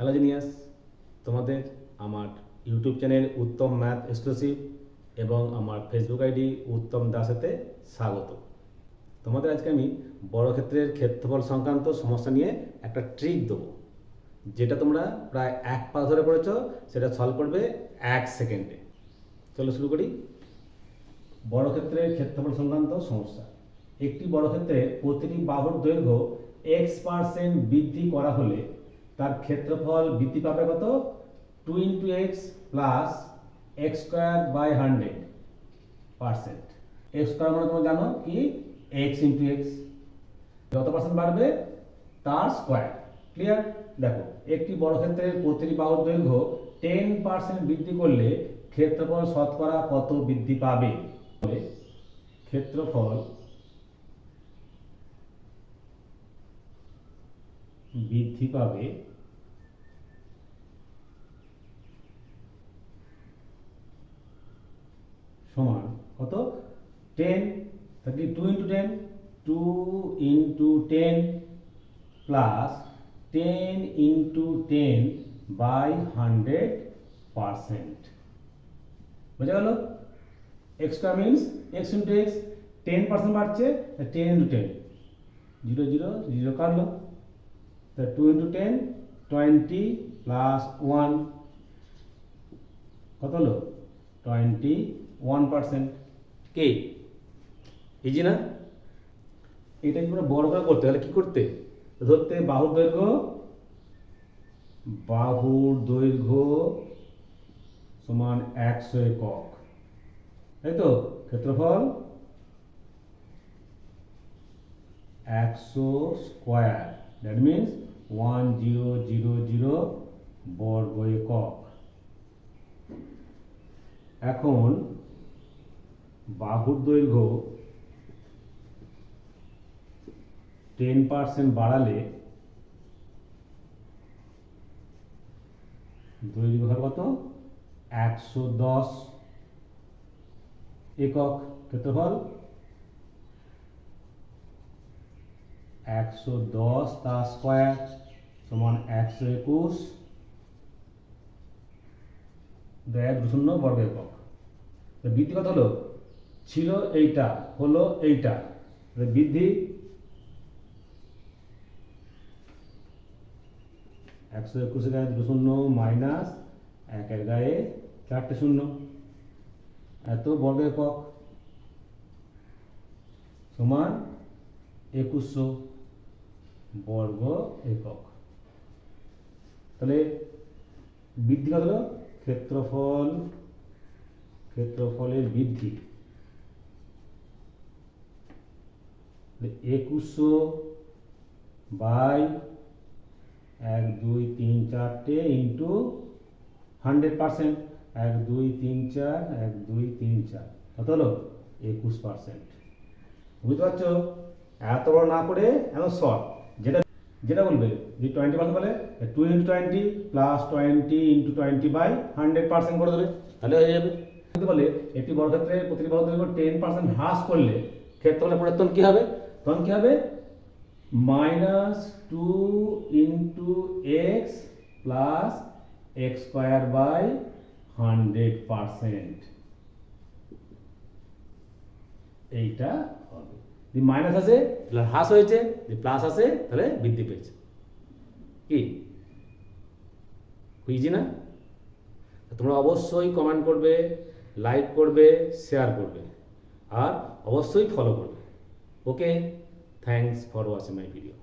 Hello genius, তোমাদের আমার YouTube channel Uttam math exclusive এবং আমার ফেসবুক আইডি উত্তম দাসেতে স্বাগত। তোমাদের আজকে আমি বর্গক্ষেত্রের ক্ষেত্রফল সংক্রান্ত সমস্যা নিয়ে একটা ট্রিক দেবো, যেটা তোমরা প্রায় এক পা ধরে পড়েছো, সেটা সলভ করবে এক সেকেন্ডে। চলো শুরু করি। বর্গক্ষেত্রের ক্ষেত্রফল সংক্রান্ত সমস্যা। একটি বর্গক্ষেত্রে প্রতিটি বাহুর দৈর্ঘ্য এক্স পার্সেন্ট বৃদ্ধি করা হলে তার ক্ষেত্রফল বৃদ্ধি পাবে কত? Two into x plus x square by hundred percent x square মানে তোমরা জানো কি? এক্স ইন্টু এক্স যত পার্সেন্ট বাড়বে তার স্কোয়ার ক্লিয়ার দেখো, একটি বর্গক্ষেত্রের প্রতিটি বাহুর দৈর্ঘ্য টেন পার্সেন্ট বৃদ্ধি করলে ক্ষেত্রফল শতকরা কত বৃদ্ধি পাবে? ক্ষেত্রফল বৃদ্ধি পাবে সমান কত? Ten thirty two into ten two into ten plus ten into ten by hundred percent বোঝা গেল? X square means x into x ten percent বাড়ছে ten into ten zero zero zero কাটলো। তা two into ten twenty plus one কত হলো? Twenty one percent কে? Easy না? এটা কি পুরো বড় করে করতে তাহলে কি করতে? ধরতে বাহুর দৈর্ঘ্য বাহুর দৈর্ঘ্য সমান একশো একক। তাই তো? ক্ষেত্রফল একশো square. That means one zero zero zero বর্গ একক। এখন বাহুর দৈর্ঘ্য টেন পার্সেন্ট বাড়ালে দৈর্ঘ্য কত? একশো দশ একক ক্ষেত্রফল। একশো দশ তার স্কোয়ার সমান একশো একুশ। দেয় শূন্য বর্গ একক বৃদ্ধি কত হলো? ছিল এইটা, হলো এইটা। বৃদ্ধি একশো একুশের গায়ে দুটো শূন্য মাইনাস একের গায়ে চারটে শূন্য। এত বর্গ একক সমান একুশশো বর্গ একক। তাহলে বৃদ্ধি কত হলো? ক্ষেত্রফল, ক্ষেত্রফলের বৃদ্ধি। একুশশো বাই এক, দুই, তিন চারটে ইন্টু হান্ড্রেড পার্সেন্ট। এক, দুই, তিন, চার, এক, দুই, তিন, চার। কত হলো? একুশ পার্সেন্ট। বুঝতে পারছ? এত বড় না করে এখন শর্ট যেটা যেটা বলবে যে টোয়েন্টি পার্সেন্ট বলে two into twenty plus twenty into twenty by hundred percent করে দেবে। তাহলে হয়ে যাবে। যদি বলে একটি বর্গক্ষেত্রে প্রতিটি বর্গক্ষেত্র টেন পার্সেন্ট হ্রাস করলে ক্ষেত্রফলের পরিবর্তন কী হবে? তখন কী হবে? Minus two into x plus x square by hundred percent এইটা হবে। যদি মাইনাস আছে তাহলে হ্রাস হয়েছে, যদি প্লাস আছে তাহলে বৃদ্ধি পেয়েছে। কি? বুঝি না? তোমরা অবশ্যই কমেন্ট করবে লাইক করবে শেয়ার করবে, আর অবশ্যই ফলো করবে। Okay thanks for watching my video